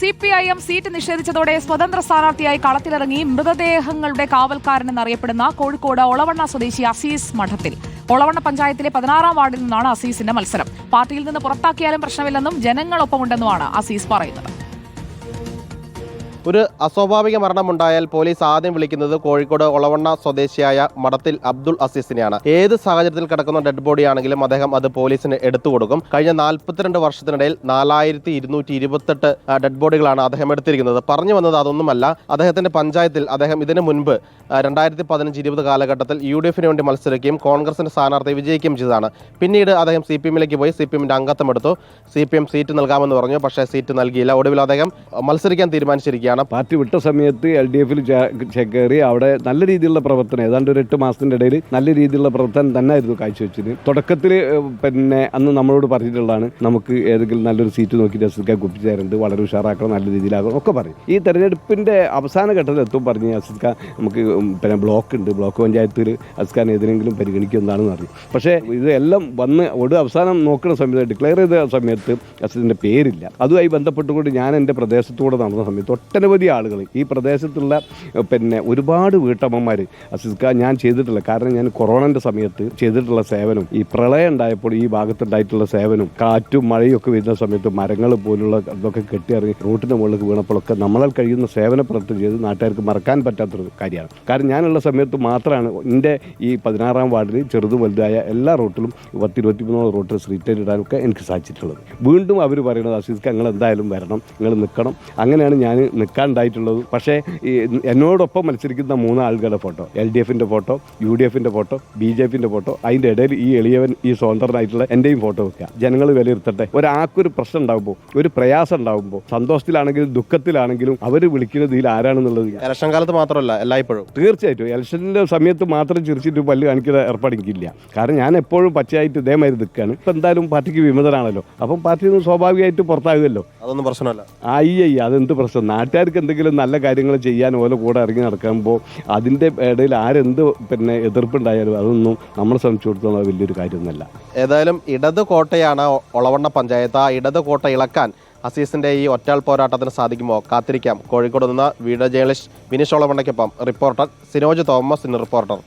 C P I M seat നിഷേധിച്ചതോടെ സ്വതന്ത്ര സ്ഥാനാർത്ഥിയായി കളത്തിലിറങ്ങി മൃതദേഹങ്ങളുടെ കാവൽക്കാരനെന്നറിയപ്പെടുന്ന കോഴിക്കോട് ഒളവണ്ണ സ്വദേശി അസീസ് മഠത്തിൽ. ഒളവണ്ണ പഞ്ചായത്തിലെ പതിനാറാം വാർഡിൽ നിന്നാണ് അസീസിന്റെ മത്സരം. പാർട്ടിയിൽ നിന്ന് പുറത്താക്കിയാലും പ്രശ്നമില്ലെന്നും ജനങ്ങളൊപ്പമുണ്ടെന്നുമാണ് അസീസ് പറയുന്നത്. ഒരു അസ്വാഭാവിക മരണമുണ്ടായാൽ പോലീസ് ആദ്യം വിളിക്കുന്നത് കോഴിക്കോട് ഒളവണ്ണ സ്വദേശിയായ മടത്തിൽ അബ്ദുൾ അസീസിനെയാണ്. ഏത് സാഹചര്യത്തിൽ കിടക്കുന്ന ഡെഡ് ബോഡി ആണെങ്കിലും അദ്ദേഹം അത് പോലീസിന് എടുത്തു കൊടുക്കും. കഴിഞ്ഞ നാൽപ്പത്തിരണ്ട് വർഷത്തിനിടയിൽ നാലായിരത്തി ഇരുന്നൂറ്റി ഇരുപത്തെട്ട് ഡെഡ് ബോഡികളാണ് അദ്ദേഹം എടുത്തിരിക്കുന്നത്. പറഞ്ഞു വന്നത് അതൊന്നുമല്ല. അദ്ദേഹത്തിന്റെ പഞ്ചായത്തിൽ അദ്ദേഹം ഇതിനു മുൻപ് രണ്ടായിരത്തി പതിനഞ്ച് ഇരുപത് കാലഘട്ടത്തിൽ യു ഡി എഫിന് വേണ്ടി മത്സരിക്കുകയും കോൺഗ്രസിന്റെ സ്ഥാനാർത്ഥി വിജയിക്കുകയും ചെയ്തതാണ്. പിന്നീട് അദ്ദേഹം സി പി എമ്മിലേക്ക് പോയി സി പി എമ്മിന്റെ അംഗത്വം എടുത്തു. സി പി എം സീറ്റ് നൽകാമെന്ന് പറഞ്ഞു പക്ഷേ സീറ്റ് നൽകിയില്ല. ഒടുവിൽ അദ്ദേഹം മത്സരിക്കാൻ തീരുമാനിച്ചിരിക്കുകയാണ്. പാർട്ടി വിട്ട സമയത്ത് എൽ ഡി എഫിൽ കയറി അവിടെ നല്ല രീതിയിലുള്ള പ്രവർത്തനം ഏതാണ്ട് ഒരു എട്ട് മാസത്തിന്റെ ഇടയിൽ നല്ല രീതിയിലുള്ള പ്രവർത്തനം തന്നെ ആയിരുന്നു കാഴ്ചവെച്ചത് തുടക്കത്തിൽ പിന്നെ അന്ന് നമ്മളോട് പറഞ്ഞിട്ടുള്ളതാണ് നമുക്ക് ഏതെങ്കിലും നല്ലൊരു സീറ്റ് നോക്കി അസിസ്ക്കാൻ കുപ്പിച്ച് തരുന്നുണ്ട് വളരെ ഉഷാറാക്കണം നല്ല രീതിയിലാക്കണം ഒക്കെ പറയും. ഈ തെരഞ്ഞെടുപ്പിന്റെ അവസാന ഘട്ടത്തിൽ എത്തും പറഞ്ഞ് അസിസ്ക്കാൻ നമുക്ക് പിന്നെ ബ്ലോക്ക് ഉണ്ട്. ബ്ലോക്ക് പഞ്ചായത്തിൽ അസിസ്ക്കാൻ ഏതിനെങ്കിലും പരിഗണിക്കുന്നതാണെന്ന് അറിയും. പക്ഷേ ഇതെല്ലാം വന്ന് ഒടു അവസാനം നോക്കുന്ന സമയത്ത് ഡിക്ലെയർ ചെയ്ത സമയത്ത് അസിസ്റ്റിന്റെ പേരില്ല. അതുമായി ബന്ധപ്പെട്ടുകൊണ്ട് ഞാൻ എന്റെ പ്രദേശത്തൂടെ നടന്ന സമയത്ത് ഒട്ടനവധി ആളുകൾ ഈ പ്രദേശത്തുള്ള പിന്നെ ഒരുപാട് വീട്ടമ്മമാർ അസിസ്ക ഞാൻ ചെയ്തിട്ടില്ല. കാരണം ഞാൻ കൊറോണന്റെ സമയത്ത് ചെയ്തിട്ടുള്ള സേവനം ഈ പ്രളയം ഉണ്ടായപ്പോൾ ഈ ഭാഗത്തുണ്ടായിട്ടുള്ള സേവനം കാറ്റും മഴയും ഒക്കെ വരുന്ന സമയത്ത് മരങ്ങൾ പോലുള്ള ഇതൊക്കെ കെട്ടിയിറങ്ങി റോട്ടിന്റെ മുകളിലേക്ക് വീണപ്പോഴൊക്കെ നമ്മളാൽ കഴിയുന്ന സേവന പ്രവർത്തനം ചെയ്ത് നാട്ടുകാർക്ക് മറക്കാൻ പറ്റാത്തൊരു കാര്യമാണ്. കാരണം ഞാനുള്ള സമയത്ത് മാത്രമാണ് എന്റെ ഈ പതിനാറാം വാർഡിൽ ചെറുത് വലുതായ എല്ലാ റോട്ടിലും പത്ത് ഇരുപത്തി മൂന്നോളം റോട്ടിൽ സ്ട്രീറ്റ് ലൈറ്റ് ഇടാനൊക്കെ എനിക്ക് സാധിച്ചിട്ടുള്ളത്. വീണ്ടും അവർ പറയുന്നത് അസീസ്ക്ക് നിങ്ങൾ എന്തായാലും വരണം നിങ്ങൾ നിൽക്കണം. അങ്ങനെയാണ് ഞാൻ നിൽക്കാണ്ടായിട്ടുള്ളത് പക്ഷേ ഈ എന്നോടൊപ്പം മത്സരിക്കുന്ന മൂന്ന് ആളുകളുടെ ഫോട്ടോ എൽ ഡി എഫിന്റെ ഫോട്ടോ യു ഡി എഫിന്റെ ഫോട്ടോ ബി ജെ പിന്റെ ഫോട്ടോ അതിന്റെ ഇടയിൽ ഈ എളിയവൻ ഈ സ്വതന്ത്രനായിട്ടുള്ള എന്റെയും ഫോട്ടോ വെക്കുക. ജനങ്ങൾ വിലയിരുത്തട്ടെ. ഒരാൾക്കൊരു പ്രശ്നം ഉണ്ടാകുമ്പോൾ ഒരു പ്രയാസം ഉണ്ടാകുമ്പോൾ സന്തോഷത്തിലാണെങ്കിലും ദുഃഖത്തിലാണെങ്കിലും അവർ വിളിക്കുന്നത് ഇതിൽ ആരാണെന്നുള്ളത് ഇലക്ഷൻ കാലത്ത് മാത്രമല്ല എല്ലായ്പ്പോഴും. തീർച്ചയായിട്ടും. ഇലക്ഷന്റെ സമയത്ത് മാത്രം ചിരിച്ചിട്ട് പല്ല് കാണിക്കുന്ന ഏർപ്പാടെനിക്കില്ല കാരണം ഞാൻ എപ്പോഴും പച്ചയായിട്ട് ഇതേമാതിരി നിൽക്കുകയാണ് ഇപ്പം എന്തായാലും പാർട്ടിക്ക് വിമതരാണല്ലോ. അപ്പം പാർട്ടിയിൽ നിന്ന് സ്വാഭാവികമായിട്ട് പുറത്താകുമല്ലോ. അതൊന്നും പ്രശ്നമല്ല. അയ്യ അതെന്ത് പ്രശ്നം? നാട്ടുകാർക്ക് എന്തെങ്കിലും നല്ല കാര്യങ്ങൾ ചെയ്യാൻ ഓല കൂടെ ഇറങ്ങി നടക്കുമ്പോൾ അതിന്റെ ഇടയിൽ ആരെന്ത് പിന്നെ എതിർപ്പുണ്ടായാലും അതൊന്നും നമ്മളെ സംബന്ധിച്ചിടത്തോളം വലിയൊരു കാര്യമൊന്നുമല്ല. ഏതായാലും ഇടത് കോട്ടയാണ് ഒളവണ്ണ പഞ്ചായത്ത്. ആ ഇടത് കോട്ട ഇളക്കാൻ അസീസിന്റെ ഈ ഒറ്റാൾ പോരാട്ടത്തിന് സാധിക്കുമോ? കാത്തിരിക്കാം. കോഴിക്കോട് നിന്ന് വീഡിയോ ജേർണലിസ്റ്റ് വിനീഷ് ഒളവണ്ണയ്ക്കൊപ്പം റിപ്പോർട്ടർ സിനോജ് തോമസ് റിപ്പോർട്ടർ.